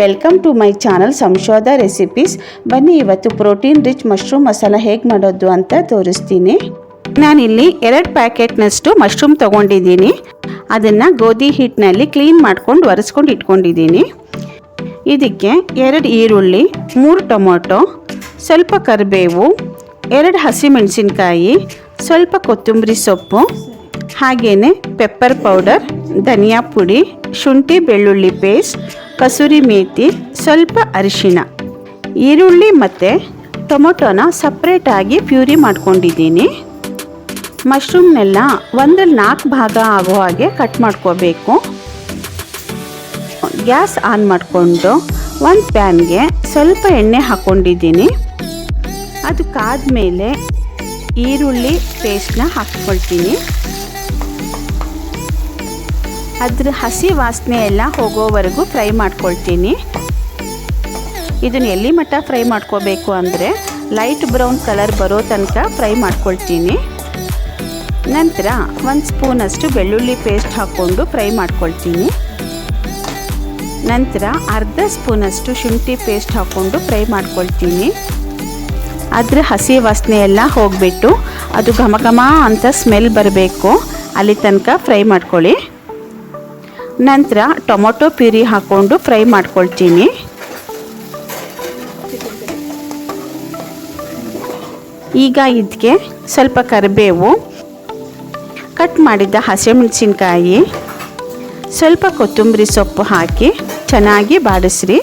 Welcome to my channel ಸಂಶೋಧ recipes ಬನ್ನಿ, ಇವತ್ತು protein rich mushroom masala ಹೇಗೆ ಮಾಡೋದು ಅಂತ ತೋರಿಸ್ತೀನಿ. ನಾನಿಲ್ಲಿ ಎರಡು ಪ್ಯಾಕೆಟ್ನಷ್ಟು ಮಶ್ರೂಮ್ ತೊಗೊಂಡಿದ್ದೀನಿ. ಅದನ್ನು ಗೋಧಿ ಹಿಟ್ಟಿನಲ್ಲಿ ಕ್ಲೀನ್ ಮಾಡ್ಕೊಂಡು ಒರೆಸ್ಕೊಂಡು ಇಟ್ಕೊಂಡಿದ್ದೀನಿ. ಇದಕ್ಕೆ ಎರಡು ಈರುಳ್ಳಿ, ಮೂರು ಟೊಮೊಟೊ, ಸ್ವಲ್ಪ ಕರಿಬೇವು, ಎರಡು ಹಸಿಮೆಣಸಿನ್ಕಾಯಿ, ಸ್ವಲ್ಪ ಕೊತ್ತಂಬರಿ ಸೊಪ್ಪು ಹಾಗೆಯೇ ಪೆಪ್ಪರ್ ಪೌಡರ್ ಧನಿಯಾ ಪುಡಿ, ಶುಂಠಿ ಬೆಳ್ಳುಳ್ಳಿ ಪೇಸ್ಟ್ ಕಸೂರಿ ಮೇಥಿ ಸ್ವಲ್ಪ ಅರಿಶಿಣ, ಈರುಳ್ಳಿ ಮತ್ತು ಟೊಮೊಟೊನ ಸಪ್ರೇಟಾಗಿ ಪ್ಯೂರಿ ಮಾಡ್ಕೊಂಡಿದ್ದೀನಿ. ಮಶ್ರೂಮ್ನೆಲ್ಲ ಒಂದರಲ್ಲಿ ನಾಲ್ಕು ಭಾಗ ಆಗೋ ಹಾಗೆ ಕಟ್ ಮಾಡ್ಕೋಬೇಕು. ಗ್ಯಾಸ್ ಆನ್ ಮಾಡಿಕೊಂಡು ಒಂದು ಪ್ಯಾನ್ಗೆ ಸ್ವಲ್ಪ ಎಣ್ಣೆ ಹಾಕ್ಕೊಂಡಿದ್ದೀನಿ ಅದು ಕಾದ್ಮೇಲೆ ಈರುಳ್ಳಿ ಪೇಸ್ಟ್ನ ಹಾಕ್ಕೊಳ್ತೀನಿ. ಅದ್ರ ಹಸಿ ವಾಸನೆ ಎಲ್ಲ ಹೋಗೋವರೆಗೂ ಫ್ರೈ ಮಾಡ್ಕೊಳ್ತೀನಿ. ಇದನ್ನು ಎಲ್ಲಿ ಮಟ್ಟ ಫ್ರೈ ಮಾಡ್ಕೋಬೇಕು ಅಂದರೆ ಲೈಟ್ ಬ್ರೌನ್ ಕಲರ್ ಬರೋ ತನಕ ಫ್ರೈ ಮಾಡ್ಕೊಳ್ತೀನಿ. ನಂತರ ಒಂದು ಸ್ಪೂನಷ್ಟು ಬೆಳ್ಳುಳ್ಳಿ ಪೇಸ್ಟ್ ಹಾಕ್ಕೊಂಡು ಫ್ರೈ ಮಾಡ್ಕೊಳ್ತೀನಿ. ನಂತರ ಅರ್ಧ ಸ್ಪೂನಷ್ಟು ಶುಂಠಿ ಪೇಸ್ಟ್ ಹಾಕ್ಕೊಂಡು ಫ್ರೈ ಮಾಡ್ಕೊಳ್ತೀನಿ. ಅದ್ರ ಹಸಿ ವಾಸನೆ ಎಲ್ಲ ಹೋಗಿಬಿಟ್ಟು ಅದು ಘಮ ಘಮ ಅಂತ ಸ್ಮೆಲ್ ಬರಬೇಕು. ಅಲ್ಲಿ ತನಕ ಫ್ರೈ ಮಾಡ್ಕೊಳ್ಳಿ. ನಂತರ ಟೊಮೊಟೊ ಪ್ಯೂರಿ ಹಾಕ್ಕೊಂಡು ಫ್ರೈ ಮಾಡ್ಕೊಳ್ತೀನಿ. ಈಗ ಇದಕ್ಕೆ ಸ್ವಲ್ಪ ಕರಿಬೇವು, ಕಟ್ ಮಾಡಿದ್ದ ಹಸಿಮೆಣಸಿನ್ಕಾಯಿ, ಸ್ವಲ್ಪ ಕೊತ್ತಂಬರಿ ಸೊಪ್ಪು ಹಾಕಿ ಚೆನ್ನಾಗಿ ಬಾಡಿಸ್ರಿ.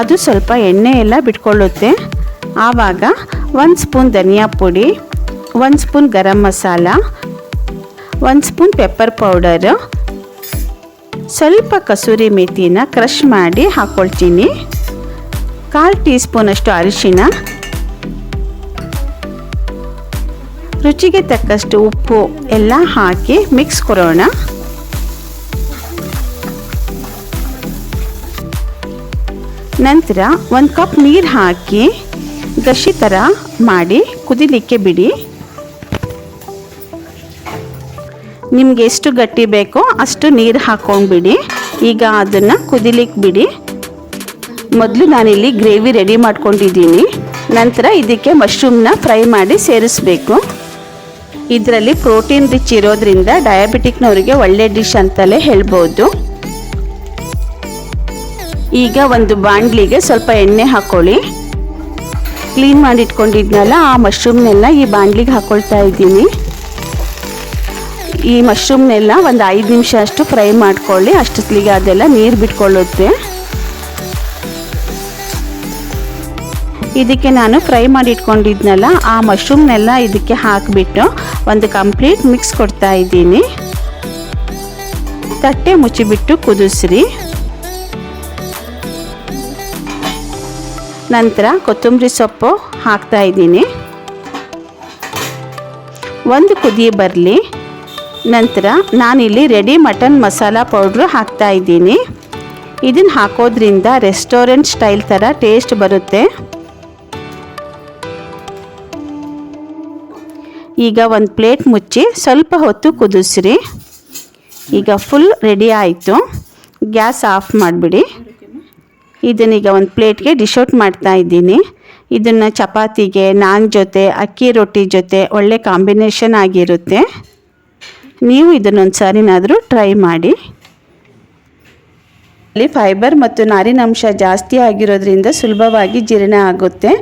ಅದು ಸ್ವಲ್ಪ ಎಣ್ಣೆ ಎಲ್ಲ ಬಿಟ್ಕೊಳ್ಳುತ್ತೆ. ಆವಾಗ ಒಂದು ಸ್ಪೂನ್ ಧನಿಯಾ ಪುಡಿ, ಒಂದು ಸ್ಪೂನ್ ಗರಂ ಮಸಾಲ ಒಂದು ಸ್ಪೂನ್ ಪೆಪ್ಪರ್ ಪೌಡರು. ಸ್ವಲ್ಪ ಕಸೂರಿ ಮೆಥಿನ ಕ್ರಷ್ ಮಾಡಿ ಹಾಕ್ಕೊಳ್ತೀನಿ ಕಾಲು ಟೀ ಸ್ಪೂನಷ್ಟು ಅರಿಶಿನ. ರುಚಿಗೆ ತಕ್ಕಷ್ಟು ಉಪ್ಪು ಎಲ್ಲ ಹಾಕಿ ಮಿಕ್ಸ್ ಕೊಡೋಣ. ನಂತರ ಒಂದು ಕಪ್ ನೀರು ಹಾಕಿ ಗಶಿ ಥರ ಮಾಡಿ ಕುದಿಲಿಕ್ಕೆ ಬಿಡಿ. ನಿಮ್ಗೆ ಎಷ್ಟು ಗಟ್ಟಿ ಬೇಕೋ ಅಷ್ಟು ನೀರು ಹಾಕೊಂಡ್ಬಿಡಿ. ಈಗ ಅದನ್ನು ಕುದಿಲಿಕ್ಕೆ ಬಿಡಿ. ಮೊದಲು ನಾನಿಲ್ಲಿ ಗ್ರೇವಿ ರೆಡಿ ಮಾಡ್ಕೊಂಡಿದ್ದೀನಿ. ನಂತರ ಇದಕ್ಕೆ ಮಶ್ರೂಮ್ನ ಫ್ರೈ ಮಾಡಿ ಸೇರಿಸ್ಬೇಕು. ಇದರಲ್ಲಿ ಪ್ರೋಟೀನ್ ರಿಚ್ ಇರೋದ್ರಿಂದ ಡಯಾಬಿಟಿಕ್ನವರಿಗೆ ಒಳ್ಳೆ ಡಿಶ್ ಅಂತಲೇ ಹೇಳ್ಬೋದು. ಈಗ ಒಂದು ಬಾಣಲಿಗೆ ಸ್ವಲ್ಪ ಎಣ್ಣೆ ಹಾಕ್ಕೊಳ್ಳಿ ಕ್ಲೀನ್ ಮಾಡಿಟ್ಕೊಂಡಿದ್ನಲ್ಲ, ಆ ಮಶ್ರೂಮ್ನೆಲ್ಲ ಈ ಬಾಣಲಿಗೆ ಹಾಕ್ಕೊಳ್ತಾ ಇದ್ದೀನಿ. ಈ ಮಶ್ರೂಮ್ನೆಲ್ಲ ಒಂದು ಐದು ನಿಮಿಷ ಅಷ್ಟು ಫ್ರೈ ಮಾಡ್ಕೊಳ್ಳಿ. ಅಷ್ಟೊತ್ತಿಗೆ ಅದೆಲ್ಲ ನೀರು ಬಿಟ್ಕೊಳ್ಳುತ್ತೆ. ಇದಕ್ಕೆ ನಾನು ಫ್ರೈ ಮಾಡಿ ಇಟ್ಕೊಂಡಿದ್ನಲ್ಲ ಆ ಮಶ್ರೂಮ್ನೆಲ್ಲ ಇದಕ್ಕೆ ಹಾಕಿಬಿಟ್ಟು ಒಂದು ಕಂಪ್ಲೀಟ್ ಮಿಕ್ಸ್ ಕೊಡ್ತಾ ಇದ್ದೀನಿ. ತಟ್ಟೆ ಮುಚ್ಚಿಬಿಟ್ಟು ಕುದಿಸ್ರಿ. ನಂತರ ಕೊತ್ತಂಬರಿ ಸೊಪ್ಪು ಹಾಕ್ತಾ ಇದ್ದೀನಿ. ಒಂದು ಕುದಿ ಬರಲಿ. ನಂತರ ನಾನಿಲ್ಲಿ ರೆಡಿ ಮಟನ್ ಮಸಾಲ ಪೌಡ್ರ್ ಹಾಕ್ತಾ ಇದ್ದೀನಿ. ಇದನ್ನು ಹಾಕೋದ್ರಿಂದ ರೆಸ್ಟೋರೆಂಟ್ ಸ್ಟೈಲ್ ಥರ ಟೇಸ್ಟ್ ಬರುತ್ತೆ. ಈಗ ಒಂದು ಪ್ಲೇಟ್ ಮುಚ್ಚಿ ಸ್ವಲ್ಪ ಹೊತ್ತು ಕುದಿಸ್ರಿ. ಈಗ ಫುಲ್ ರೆಡಿ ಆಯಿತು. ಗ್ಯಾಸ್ ಆಫ್ ಮಾಡಿಬಿಡಿ. ಇದನ್ನೀಗ ಒಂದು ಪ್ಲೇಟ್ಗೆ ಡಿಶ್ ಔಟ್ ಮಾಡ್ತಾ ಇದ್ದೀನಿ. ಇದನ್ನು ಚಪಾತಿಗೆ, ನಾನ್ ಜೊತೆ, ಅಕ್ಕಿ ರೊಟ್ಟಿ ಜೊತೆ ಒಳ್ಳೆ ಕಾಂಬಿನೇಷನ್ ಆಗಿರುತ್ತೆ. ನೀವು ಇದನ್ನೊಂದು ಸಾರಿನಾದರೂ ಟ್ರೈ ಮಾಡಿ. ಇಲ್ಲಿ ಫೈಬರ್ ಮತ್ತು ನಾರಿನಾಂಶ ಜಾಸ್ತಿ ಆಗಿರೋದ್ರಿಂದ ಸುಲಭವಾಗಿ ಜೀರ್ಣ ಆಗುತ್ತೆ.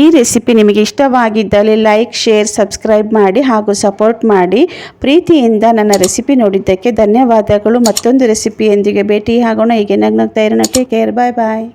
ಈ ರೆಸಿಪಿ ನಿಮಗೆ ಇಷ್ಟವಾಗಿದ್ದಲ್ಲಿ ಲೈಕ್ ಶೇರ್ ಸಬ್ಸ್ಕ್ರೈಬ್ ಮಾಡಿ ಹಾಗೂ ಸಪೋರ್ಟ್ ಮಾಡಿ. ಪ್ರೀತಿಯಿಂದ ನನ್ನ ರೆಸಿಪಿ ನೋಡಿದ್ದಕ್ಕೆ ಧನ್ಯವಾದಗಳು. ಮತ್ತೊಂದು ರೆಸಿಪಿಯೊಂದಿಗೆ ಭೇಟಿ ಆಗೋಣ ಹೀಗೆ ನಗ್ನಗ್ತಾ ಇರೋಣ. ಟೇಕ್ ಕೇರ್ ಬಾಯ್ ಬಾಯ್